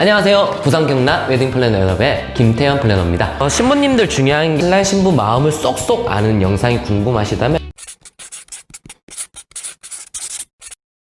안녕하세요. 부산 경남 웨딩 플래너 연합의 김태현 플래너입니다. 어, 신부님들 중요한 게 신랑 신부 마음을 쏙쏙 아는 영상이 궁금하시다면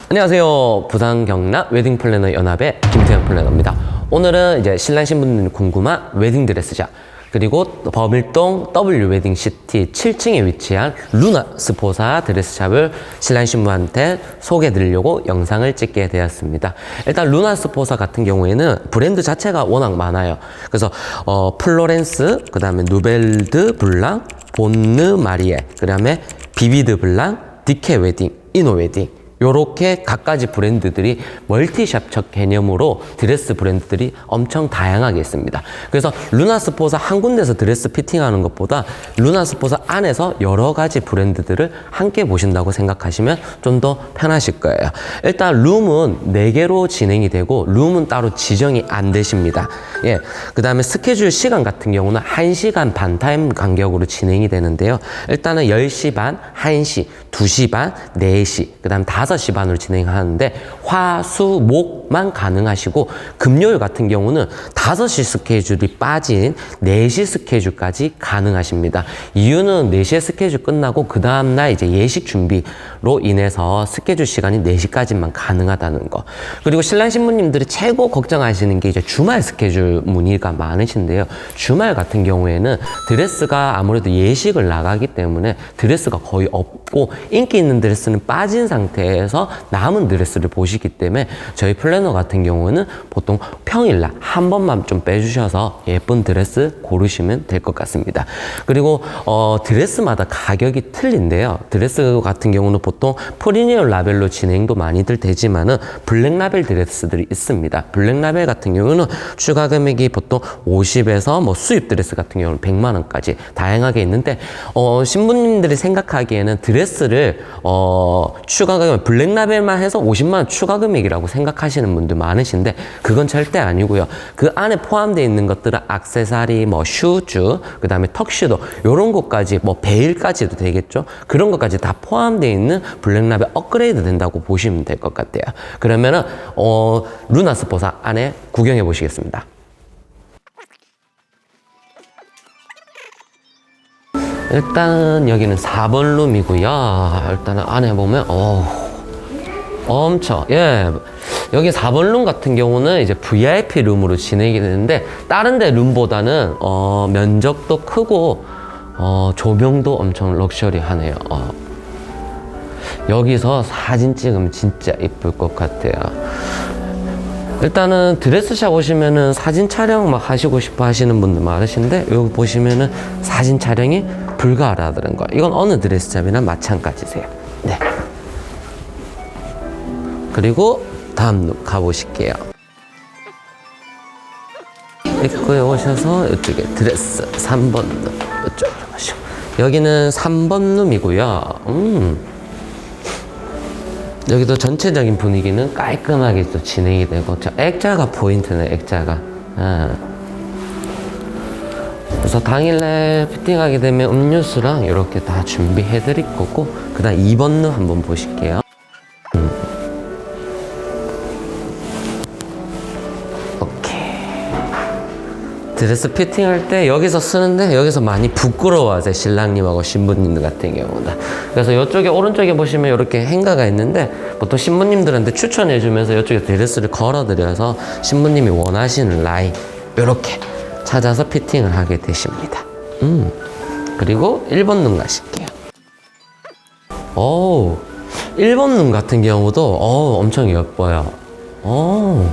안녕하세요. 부산 경남 웨딩 플래너 연합의 김태현 플래너입니다. 오늘은 이제 신랑 신부님들 궁금한 웨딩 드레스샵 그리고 범일동 W 웨딩 시티 7층에 위치한 루나 스포사 드레스샵을 신랑 신부한테 소개해 드리려고 영상을 찍게 되었습니다. 일단 루나 스포사 같은 경우에는 브랜드 자체가 워낙 많아요. 그래서 어, 플로렌스, 그 다음에 누벨드 블랑, 본느 마리에, 그 다음에 비비드 블랑, 디케 웨딩, 이노 웨딩 요렇게 각가지 브랜드들이 멀티샵적 개념으로 드레스 브랜드들이 엄청 다양하게 있습니다. 그래서 루나스포사 한 군데서 드레스 피팅하는 것보다 루나스포사 안에서 여러 가지 브랜드들을 함께 보신다고 생각하시면 좀 더 편하실 거예요. 일단 룸은 4개로 진행이 되고 룸은 따로 지정이 안 되십니다. 예. 그 다음에 스케줄 시간 같은 경우는 1시간 반 타임 간격으로 진행이 되는데요. 일단은 10시 반, 1시, 2시 반, 4시, 그 다음 5시 반으로 진행하는데 화, 수, 목만 가능하시고 금요일 같은 경우는 5시 스케줄이 빠진 4시 스케줄까지 가능하십니다. 이유는 4시에 스케줄 끝나고 그 다음날 이제 예식 준비로 인해서 스케줄 시간이 4시까지만 가능하다는 거. 그리고 신랑 신부님들이 최고 걱정하시는 게 이제 주말 스케줄 문의가 많으신데요. 주말 같은 경우에는 드레스가 아무래도 예식을 나가기 때문에 드레스가 거의 없 고 인기 있는 드레스는 빠진 상태에서 남은 드레스를 보시기 때문에 저희 플래너 같은 경우는 보통 평일날 한 번만 좀 빼주셔서 예쁜 드레스 고르시면 될 것 같습니다. 그리고 어, 드레스마다 가격이 틀린데요. 드레스 같은 경우는 보통 프리미엄 라벨로 진행도 많이들 되지만은 블랙 라벨 드레스들이 있습니다. 블랙 라벨 같은 경우는 추가 금액이 보통 50에서 뭐 수입 드레스 같은 경우는 100만 원까지 다양하게 있는데 어, 신부님들이 생각하기에는 드레스 를 어, 추가 금액 블랙 라벨만 해서 50만 원 추가 금액이라고 생각하시는 분들 많으신데 그건 절대 아니고요. 그 안에 포함되어 있는 것들은 악세사리, 뭐 슈즈, 그 다음에 턱시도 이런 것까지 뭐 베일까지도 되겠죠. 그런 것까지 다 포함되어 있는 블랙 라벨 업그레이드 된다고 보시면 될 것 같아요. 그러면은 어, 루나 스포사 안에 구경해 보시겠습니다. 일단 여기는 4번 룸이고요. 일단은 안에 보면 어 엄청 예 여기 4번 룸 같은 경우는 이제 VIP 룸으로 진행이 되는데 다른 데 룸보다는 어 면적도 크고 어 조명도 엄청 럭셔리하네요. 어. 여기서 사진 찍으면 진짜 이쁠 것 같아요. 일단은 드레스샵 오시면은 사진 촬영 막 하시고 싶어 하시는 분들 많으신데 여기 보시면은 사진 촬영이 불가하다는 거. 이건 어느 드레스샵이나 마찬가지세요. 네. 그리고 다음 룩 가보실게요. 입구에 오셔서 이쪽에 드레스 3번 룸 이쪽으로 가시고 여기는 3번 룸이고요. 음. 여기도 전체적인 분위기는 깔끔하게 또 진행이 되고 저 액자가 포인트네 액자가 아. 그래서 당일날 피팅하게 되면 음료수랑 이렇게 다 준비해 드릴 거고 그 다음 2번 룸 한번 보실게요. 음. 드레스 피팅할 때 여기서 쓰는데 여기서 많이 부끄러워하세요 신랑님하고 신부님들 같은 경우는 그래서 이쪽에 오른쪽에 보시면 이렇게 행가가 있는데 보통 신부님들한테 추천해 주면서 이쪽에 드레스를 걸어 드려서 신부님이 원하시는 라인 이렇게 찾아서 피팅을 하게 되십니다. 음 그리고 1번 눈 가실게요. 오 1번 눈 같은 경우도 어 엄청 예뻐요. 오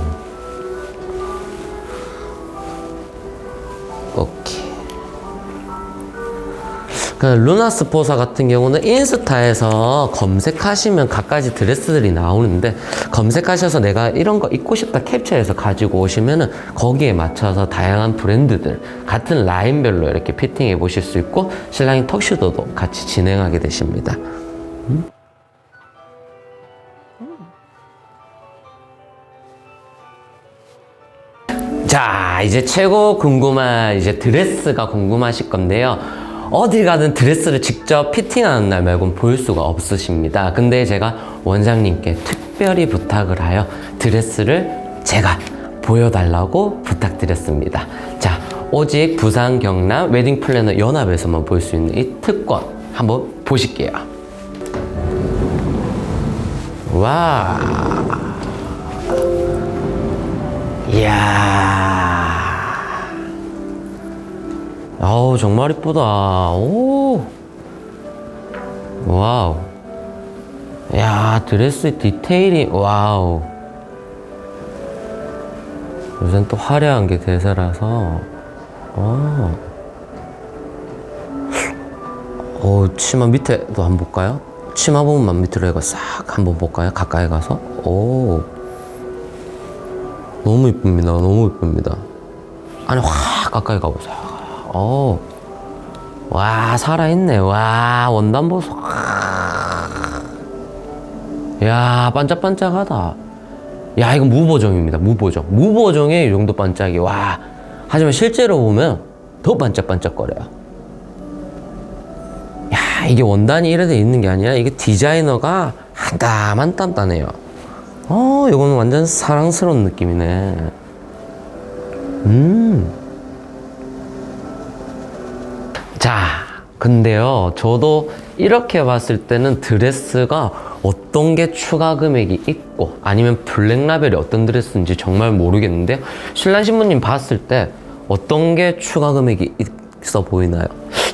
그 루나스포사 같은 경우는 인스타에서 검색하시면 각가지 드레스들이 나오는데 검색하셔서 내가 이런 거 입고 싶다 캡처해서 가지고 오시면은 거기에 맞춰서 다양한 브랜드들 같은 라인별로 이렇게 피팅해 보실 수 있고 신랑이 턱시도도 같이 진행하게 되십니다. 자, 이제 최고 궁금한 이제 드레스가 궁금하실 건데요. 어딜 가든 드레스를 직접 피팅하는 날 말고는 볼 수가 없으십니다. 근데 제가 원장님께 특별히 부탁을 하여 드레스를 제가 보여달라고 부탁드렸습니다. 자, 오직 부산 경남 웨딩 플래너 연합에서만 볼 수 있는 이 특권 한번 보실게요. 와. 정말 이쁘다. 오. 와우. 야, 드레스 디테일이, 와우. 요즘 또 화려한 게 대세라서, 어. 어, 치마 밑에도 한번 볼까요? 치마 부분만 밑으로 해가 싹 한번 볼까요? 가까이 가서. 오. 너무 이쁩니다. 너무 이쁩니다. 아니, 확 가까이 가보세요. 어. 와, 살아있네. 와, 원단 보소. 야, 반짝반짝하다. 야, 이거 무보정입니다. 무보정. 무보정에 이 정도 반짝이. 와. 하지만 실제로 보면 더 반짝반짝거려요. 야, 이게 원단이 이래 돼 있는 게 아니라 이게 디자이너가 한땀 한땀 따네요. 어, 이거는 완전 사랑스러운 느낌이네. 음. 자, 근데요, 저도 이렇게 봤을 때는 드레스가 어떤 게 추가 금액이 있고 아니면 블랙 라벨이 어떤 드레스인지 정말 모르겠는데 신랑 신부님 봤을 때 어떤 게 추가 금액이 있어 보이나요?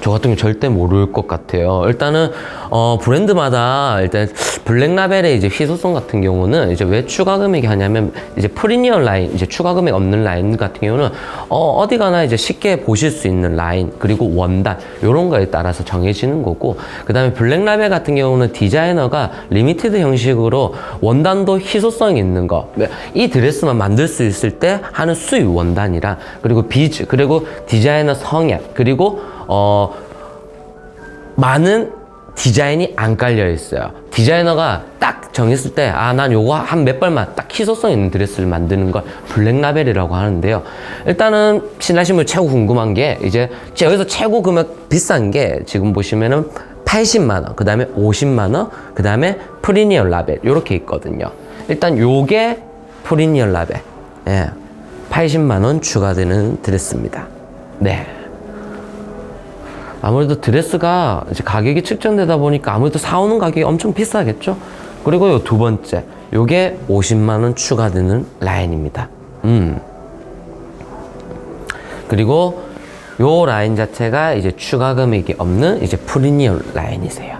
저 같은 경우 절대 모를 것 같아요. 일단은 어, 브랜드마다 일단 블랙 라벨의 이제 희소성 같은 경우는 이제 왜 추가 금액이 하냐면 이제 프리미엄 라인 이제 추가 금액 없는 라인 같은 경우는 어, 어디 가나 이제 쉽게 보실 수 있는 라인 그리고 원단 이런 거에 따라서 정해지는 거고 그 다음에 블랙 라벨 같은 경우는 디자이너가 리미티드 형식으로 원단도 희소성 있는 거 이 드레스만 만들 수 있을 때 하는 수입 원단이랑 그리고 비즈 그리고 디자이너 성향 그리고 어 많은 디자인이 안 깔려 있어요. 디자이너가 딱 정했을 때, 아, 난 요거 한 몇 벌만 딱 희소성 있는 드레스를 만드는 걸 블랙 라벨이라고 하는데요. 일단은 신하신 분 최고 궁금한 게, 이제 여기서 최고 금액 비싼 게 지금 보시면은 80만원, 그 다음에 50만원, 그 다음에 프리미엄 라벨, 요렇게 있거든요. 일단 요게 프리미엄 라벨. 예. 80만원 추가되는 드레스입니다. 네. 아무래도 드레스가 이제 가격이 측정되다 보니까 아무래도 사오는 가격이 엄청 비싸겠죠? 그리고 요 두 번째, 요게 50만 원 추가되는 라인입니다. 음. 그리고 요 라인 자체가 이제 추가 금액이 없는 이제 프리미엄 라인이세요.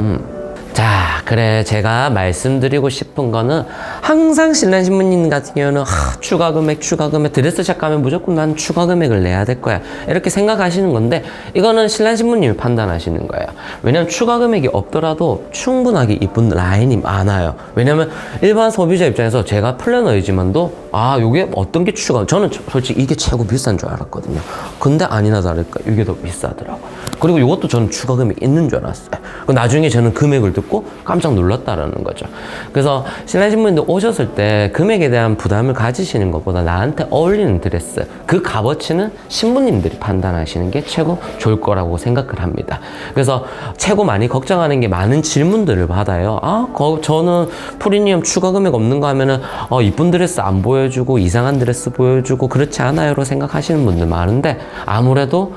음. 자, 그래. 제가 말씀드리고 싶은 거는 항상 신랑 신부님 같은 경우는 하, 추가 금액, 추가 금액, 드레스샵 가면 무조건 난 추가 금액을 내야 될 거야. 이렇게 생각하시는 건데 이거는 신랑 신부님이 판단하시는 거예요. 왜냐면 추가 금액이 없더라도 충분하게 이쁜 라인이 많아요. 왜냐면 일반 소비자 입장에서 제가 플래너이지만도 아, 요게 어떤 게 추가, 저는 솔직히 이게 최고 비싼 줄 알았거든요. 근데 아니나 다를까 이게 더 비싸더라고요. 그리고 이것도 저는 추가 금액 있는 줄 알았어요. 그 나중에 저는 금액을 듣고 깜짝 놀랐다라는 거죠. 그래서 신랑 신부님들 오셨을 때 금액에 대한 부담을 가지시는 것보다 나한테 어울리는 드레스 그 값어치는 신부님들이 판단하시는 게 최고 좋을 거라고 생각을 합니다. 그래서 최고 많이 걱정하는 게 많은 질문들을 받아요. 아, 거, 저는 프리미엄 추가 금액 없는 거 하면은 어, 이쁜 드레스 안 보여주고 이상한 드레스 보여주고 그렇지 않아요로 생각하시는 분들 많은데 아무래도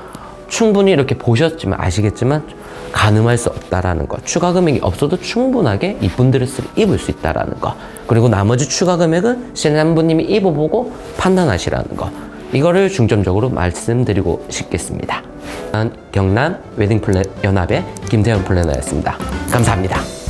충분히 이렇게 보셨지만 아시겠지만 가늠할 수 없다라는 것. 추가 금액이 없어도 충분하게 이쁜 드레스를 입을 수 있다라는 것. 그리고 나머지 추가 금액은 신랑부님이 입어보고 판단하시라는 것. 이거를 중점적으로 말씀드리고 싶겠습니다. 경남 웨딩 플랜 연합의 김태현 플래너였습니다. 감사합니다.